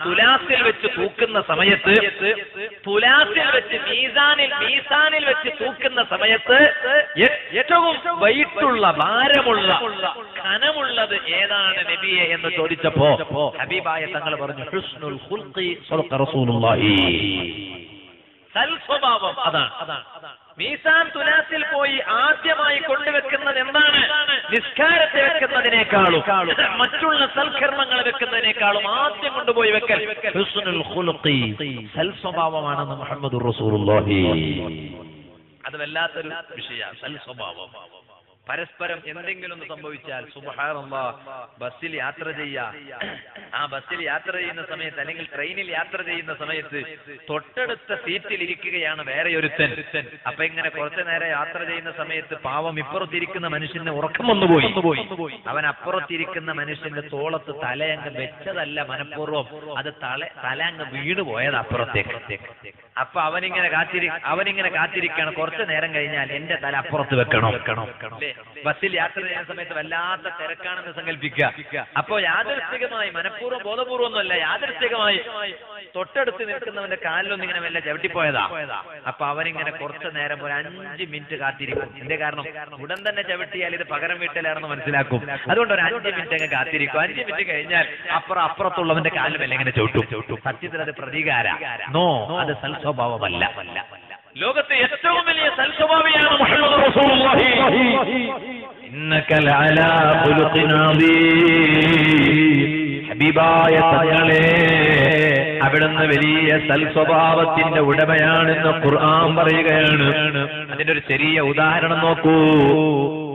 തുലാസിൽ വെച്ച് തൂക്കുന്ന സമയത്ത് തുലാസിൽ വെച്ച് മീസാനിൽ മീസാനിൽ വെച്ച് തൂക്കുന്ന സമയത്ത് ഏറ്റവും വൈറ്റുള്ള ഭാരമുള്ള ഖനമുള്ളത് ഏതാണ് നബിയെ എന്ന് ചോദിച്ചപ്പോ ഹബീബായ തങ്ങൾ പറഞ്ഞു ഹുസ്നുൽ അതാണ് റസൂലുള്ളാഹി. സൽസ്വഭാവം അതാണ്. മീസാൻ തുലാസിൽ പോയി ആദ്യമായി കൊണ്ടുവെക്കുന്നത് എന്താണ്? നിസ്കാരത്തെ വെക്കുന്നതിനേക്കാളും. മറ്റുള്ള സൽക്കർമ്മങ്ങൾ വെക്കുന്നതിനേക്കാളും ആദ്യം കൊണ്ടുപോയി വെക്കൽ. സൽസ്വഭാവമാണെന്ന് മുഹമ്മദ് റസൂലുള്ളാഹി. അത് വല്ലാത്തൊരു വിഷയമാണ്. സൽസ്വഭാവം. പരസ്പരം എന്തെങ്കിലും ഒന്ന് സംഭവിച്ചാൽ സുബഹാനല്ലാ ബസ്സിൽ യാത്ര ചെയ്യാ ആ ബസ്സിൽ യാത്ര ചെയ്യുന്ന സമയത്ത് അല്ലെങ്കിൽ ട്രെയിനിൽ യാത്ര ചെയ്യുന്ന സമയത്ത് തൊട്ടടുത്ത സീറ്റിൽ ഇരിക്കുകയാണ് വേറെ ഒരുത്തൻ. അപ്പൊ ഇങ്ങനെ കുറച്ചു നേരം യാത്ര ചെയ്യുന്ന സമയത്ത് പാവം ഇപ്പുറത്തിരിക്കുന്ന മനുഷ്യന് ഉറക്കം വന്നു പോയി അവൻ അപ്പുറത്തിരിക്കുന്ന മനുഷ്യന്റെ തോളത്ത് തലയങ്ങ് വെച്ചതല്ല മനഃപൂർവം. അത് തല തലയങ്ങ് വീണ് പോയത് അപ്പുറത്തേക്ക്. അപ്പൊ അവനിങ്ങനെ കാത്തിരി അവനിങ്ങനെ കാത്തിരിക്കണം കുറച്ചു നേരം കഴിഞ്ഞാൽ എന്റെ തല അപ്പുറത്ത് വെക്കണം വെക്കണം. അല്ലേ? ബസ്സിൽ യാത്ര ചെയ്യുന്ന സമയത്ത് വല്ലാത്ത തിരക്കാണെന്ന് സങ്കല്പിക്കുക. അപ്പോ യാദൃശ്ചികമായി മനഃപൂർവം ബോധപൂർവം ഒന്നുമല്ല യാദൃശ്ചികമായി തൊട്ടടുത്ത് നിൽക്കുന്നവന്റെ കാലിലൊന്നും ഇങ്ങനെ വല്ല ചവിട്ടിപ്പോയതാ. അപ്പൊ അവനിങ്ങനെ കുറച്ചു നേരം ഒരു അഞ്ച് മിനിറ്റ് കാത്തിരിക്കും. എന്റെ കാരണം? ഉടൻ തന്നെ ചവിട്ടിയാൽ ഇത് പകരം വീട്ടിലാണെന്ന് മനസ്സിലാക്കും. അതുകൊണ്ട് ഒരു അഞ്ച് മിനിറ്റ് അങ്ങ് കാത്തിരിക്കും. അഞ്ച് മിനിറ്റ് കഴിഞ്ഞാൽ അപ്പുറം അപ്പുറത്തുള്ളവന്റെ കാലിൽ വല്ല ഇങ്ങനെ ചവിട്ടും. സത്യത്തിൽ അത് പ്രതികാര. നോ അത് സൽസ്വഭാവമല്ല. ലോകത്തെ ഏറ്റവും വലിയ സൽസ്വഭാവിയാണ് മുഹമ്മദ് റസൂലുള്ളാഹി. ഇന്നക അലാ ഖുലുഖിൻ ഹബീബായ തങ്ങളെ അവിടുന്ന് വലിയ സൽസ്വഭാവത്തിന്റെ ഉടമയാണെന്ന് ഖുർആൻ പറയുകയാണ്. അതിന്റെ ഒരു ചെറിയ ഉദാഹരണം നോക്കൂ.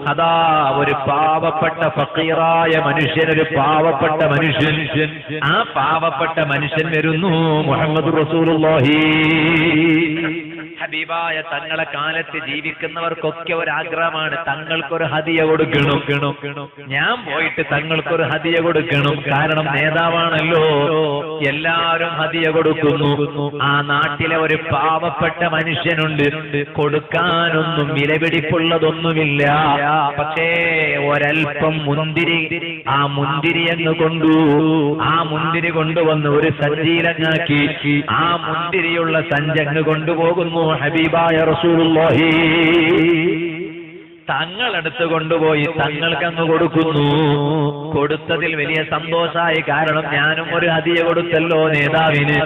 അതാ ഒരു പാവപ്പെട്ട ഫക്കീറായ മനുഷ്യൻ ഒരു പാവപ്പെട്ട മനുഷ്യൻ. ആ പാവപ്പെട്ട മനുഷ്യൻ വരുന്നു മുഹമ്മദ് റസൂലുള്ളാഹി. ഹബീബായ തങ്ങളെ കാലത്ത് ജീവിക്കുന്നവർക്കൊക്കെ ഒരു ആഗ്രഹമാണ് തങ്ങൾക്കൊരു ഹതിയ കൊടുക്കണം. ഞാൻ പോയിട്ട് തങ്ങൾക്കൊരു ഹതിയ കൊടുക്കണം. കാരണം നേതാവാണല്ലോ. എല്ലാവരും ഹതിയ കൊടുക്കുന്നു. ആ നാട്ടിലെ ഒരു പാവപ്പെട്ട മനുഷ്യനുണ്ട്. കൊടുക്കാനൊന്നും വിലപിടിപ്പുള്ളതൊന്നുമില്ല. പക്ഷേ ഒരൽപ്പം മുന്തിരി ആ മുന്തിരി അങ്ങ് കൊണ്ടു. ആ മുന്തിരി കൊണ്ടുവന്ന് ഒരു സഞ്ചീലങ്ങാക്കി. ആ മുന്തിരിയുള്ള സഞ്ചങ്ങ് കൊണ്ടുപോകുന്നു. ഹബീബായ റസൂലുള്ളാഹി. തങ്ങളെടുത്ത് കൊണ്ടുപോയി തങ്ങൾക്കങ്ങ് കൊടുക്കുന്നു. കൊടുത്തതിൽ വലിയ സന്തോഷമായി കാരണം ഞാനും ഒരു ഹതിയ കൊടുത്തല്ലോ നേതാവിന്.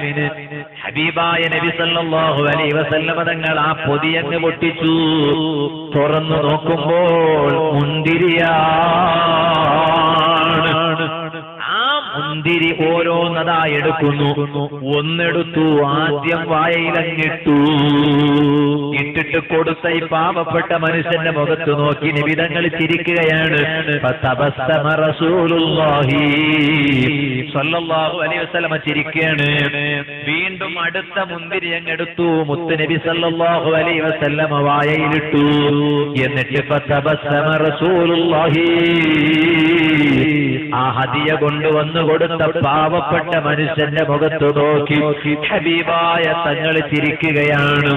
ഹബീബായ നബി സല്ലല്ലാഹു അലൈഹി വസല്ലമ തങ്ങൾ ആ പൊതിയങ്ങ് പൊട്ടിച്ചു. തുറന്നു നോക്കുമ്പോൾ മുന്തിരിയാണ് ആ മുന്തിരി ഓരോന്നതാ എടുക്കുന്നു. ഒന്നെടുത്തു ആദ്യം വായയിലങ്ങിട്ടു. ഇട്ടിട്ട് കൊടുത്ത ഈ പാവപ്പെട്ട മനുഷ്യന്റെ മുഖത്ത് നോക്കി നിബിതങ്ങൾ ചിരിക്കുകയാണ്. ചിരിക്കുകയാണ്. വീണ്ടും അടുത്ത മുന്തിരി അങ്ങെടുത്തു. മുത്തുനബി സല്ലാഹു അലൈ വസല്ലമ വായയിലിട്ടു. എന്നിട്ട് ആ ഹതിയ കൊണ്ടുവന്നു കൊടുത്ത പാവപ്പെട്ട മനുഷ്യന്റെ മുഖത്ത് നോക്കി. ഹബീബായ തങ്ങൾ ചിരിക്കുകയാണ്.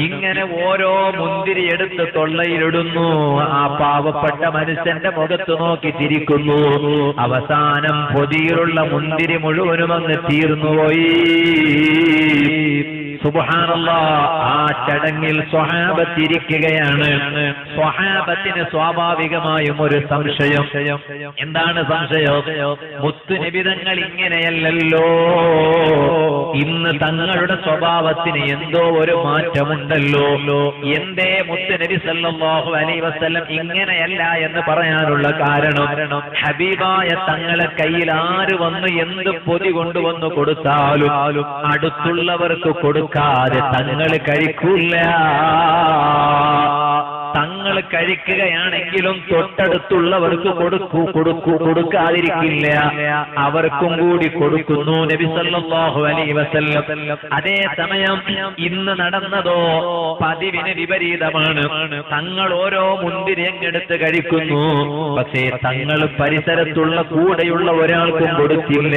ഇങ്ങനെ ഓരോ മുന്തിരി എടുത്ത് തൊള്ളയിലിടുന്നു. ആ പാവപ്പെട്ട മനുഷ്യന്റെ മുഖത്ത് നോക്കി ചിരിക്കുന്നു. അവസാനം പൊതിയിലുള്ള മുന്തിരി മുഴുവനും അങ്ങ് തീർന്നുപോയി. സുബാനല്ല ആ ചടങ്ങിൽ സ്വഹാബത്തിരിക്കുകയാണ്. സ്വഹാബത്തിന് സ്വാഭാവികമായും ഒരു സംശയം. എന്താണ് സംശയം? മുത്തുനിബിതങ്ങൾ ഇങ്ങനെയല്ലല്ലോ. ഇന്ന് തങ്ങളുടെ സ്വഭാവത്തിന് എന്തോ ഒരു മാറ്റമുണ്ടല്ലോ. എന്തേ മുത്തുനബി സല്ലല്ലാഹു അലൈഹി വസല്ലം ഇങ്ങനെയല്ല എന്ന് പറയാനുള്ള കാരണം ഹബീബായ തങ്ങളെ കയ്യിൽ ആര് വന്ന് എന്ത് പൊതി കൊണ്ടുവന്നു കൊടുത്താലും അടുത്തുള്ളവർക്ക് കൊടുക്കാതെ തങ്ങൾ കഴിക്കൂല. തങ്ങൾ കഴിക്കുകയാണെങ്കിലും തൊട്ടടുത്തുള്ളവർക്ക് കൊടുക്കൂ കൊടുക്കൂ കൊടുക്കാതിരിക്കില്ല. അവർക്കും കൂടി കൊടുക്കുന്നു നബി സല്ലല്ലാഹു അലൈഹി വസല്ലം. അതേ സമയം ഇന്ന് നടന്നതോ പതിവിന് വിപരീതമാണ്. തങ്ങൾ ഓരോ മുന്തിരിയും എടുത്ത് കഴിക്കുന്നു? പക്ഷേ തങ്ങൾ പരിസരത്തുള്ള കൂടെയുള്ള ഒരാൾക്കും കൊടുത്തില്ല.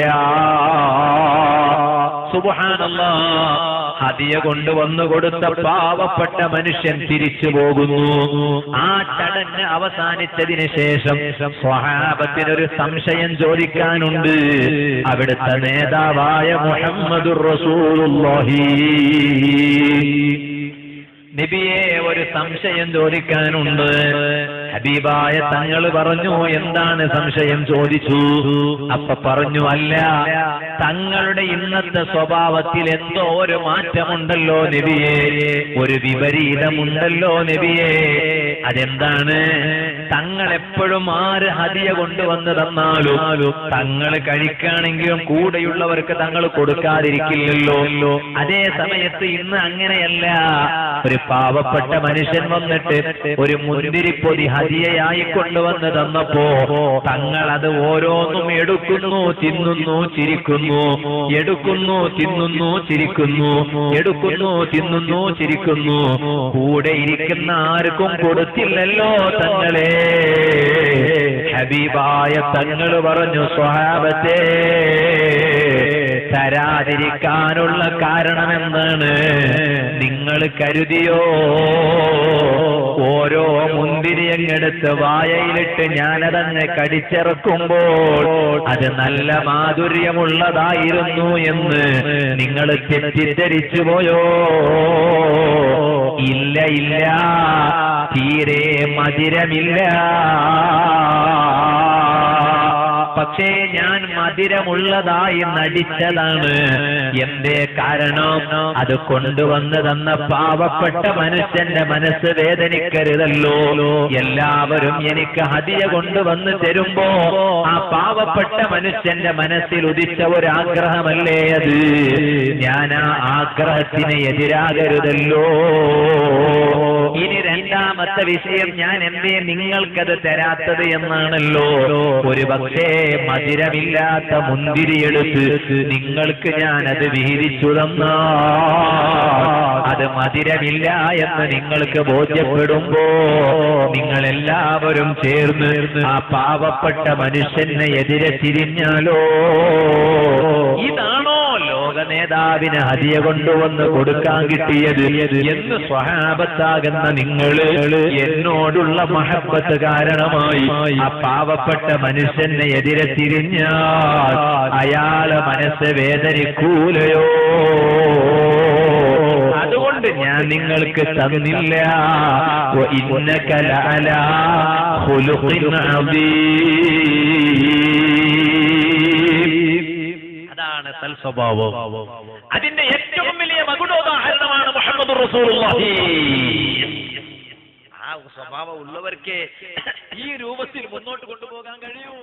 സുബ്ഹാനല്ലാ. കൊണ്ട് കൊണ്ടുവന്നു കൊടുത്ത പാവപ്പെട്ട മനുഷ്യൻ തിരിച്ചു പോകുന്നു. ആ ചടങ്ങ് അവസാനിച്ചതിന് ശേഷം സ്വഹാബത്തിനൊരു സംശയം ചോദിക്കാനുണ്ട്. അവിടുത്തെ നേതാവായ മുഹമ്മദുർ റസൂലുള്ളാഹി. നബിയെ ഒരു സംശയം ചോദിക്കാനുണ്ട്. ഹബീബായ തങ്ങൾ പറഞ്ഞു എന്താണ് സംശയം? ചോദിച്ചു. അപ്പൊ പറഞ്ഞു അല്ല തങ്ങളുടെ ഇന്നത്തെ സ്വഭാവത്തിൽ എന്തോ ഒരു മാറ്റമുണ്ടല്ലോ നബിയെ. ഒരു വിപരീതമുണ്ടല്ലോ നബിയെ. അതെന്താണ്? തങ്ങൾ എപ്പോഴും ആര് ഹതിയ കൊണ്ടുവന്ന് തന്നാലും തങ്ങൾ കഴിക്കുകയാണെങ്കിലും കൂടെയുള്ളവർക്ക് തങ്ങൾ കൊടുക്കാതിരിക്കില്ലല്ലോ. അതേ സമയത്ത് ഇന്ന് അങ്ങനെയല്ല. ഒരു പാവപ്പെട്ട മനുഷ്യൻ വന്നിട്ട് ഒരു മുന്തിരിപ്പൊതി ഹതിയായി കൊണ്ടുവന്ന് തന്നപ്പോ തങ്ങൾ അത് ഓരോന്നും എടുക്കുന്നു തിന്നുന്നു ചിരിക്കുന്നു. എടുക്കുന്നു തിന്നുന്നു ചിരിക്കുന്നു. എടുക്കുന്നു തിന്നുന്നു ചിരിക്കുന്നു. കൂടെ ഇരിക്കുന്ന ആർക്കും കൊടുത്തില്ലല്ലോ തങ്ങളെ. ഹബീബായ തങ്ങൾ പറഞ്ഞു സ്വഹാബത്തെ തരാതിരിക്കാനുള്ള കാരണം എന്താണ് നിങ്ങൾ കരുതിയോ? ഓരോ മുന്തിരിയങ്ങെടുത്ത് വായയിലിട്ട് ഞാനതങ്ങ് കടിച്ചിറക്കുമ്പോൾ അത് നല്ല മാധുര്യമുള്ളതായിരുന്നു എന്ന് നിങ്ങൾ തെറ്റിദ്ധരിച്ചു പോയോ ഇല്ല ഇല്ല. തീരെ മധുരമില്ല. പക്ഷേ ഞാൻ മധുരമുള്ളതായി നടിച്ചതാണ്. എന്തേ കാരണം? അത് കൊണ്ടുവന്നു തന്ന പാവപ്പെട്ട മനുഷ്യന്റെ മനസ്സ് വേദനിക്കരുതല്ലോ. എല്ലാവരും എനിക്ക് ഹതിയ കൊണ്ടുവന്നു തരുമ്പോ ആ പാവപ്പെട്ട മനുഷ്യന്റെ മനസ്സിൽ ഉദിച്ച ഒരു ആഗ്രഹമല്ലേ അത്? ഞാൻ ആ ആഗ്രഹത്തിന് എതിരാകരുതല്ലോ. ഇനി രണ്ടാമത്തെ വിഷയം ഞാൻ എന്തേ നിങ്ങൾക്കത് തരാത്തത് എന്നാണല്ലോ. ഒരു പക്ഷേ മധുരമില്ലാത്ത മുന്തിരിയെടുത്ത് നിങ്ങൾക്ക് ഞാൻ അത് വിഹിരിച്ചു തന്നാ അത് മധുരമില്ല എന്ന് നിങ്ങൾക്ക് ബോധ്യപ്പെടുമ്പോ നിങ്ങൾ എല്ലാവരും ചേർന്ന് ആ പാവപ്പെട്ട മനുഷ്യനെ എതിരെ തിരിഞ്ഞാലോ? ഇതാണോ നേതാവിന് ഹരിയ കൊണ്ടുവന്ന് കൊടുക്കാൻ കിട്ടിയത് എന്ന് സ്വഹാബത്താകുന്ന നിങ്ങൾ എന്നോടുള്ള മഹബത്ത് കാരണമായി. ആ പാവപ്പെട്ട മനുഷ്യനെ എതിരെ തിരിഞ്ഞാൽ അയാളെ മനസ്സ് വേദനിക്കൂലയോ? അതുകൊണ്ട് ഞാൻ നിങ്ങൾക്ക് തന്നില്ല. വ ഇന്നക സൽസ്വഭാവം അതിന്റെ ഏറ്റവും വലിയ മകുടോദാഹരണമാണ് മുഹമ്മദ് ആ സ്വഭാവം ഉള്ളവർക്ക് ഈ രൂപത്തിൽ മുന്നോട്ട് കൊണ്ടുപോകാൻ കഴിയൂ.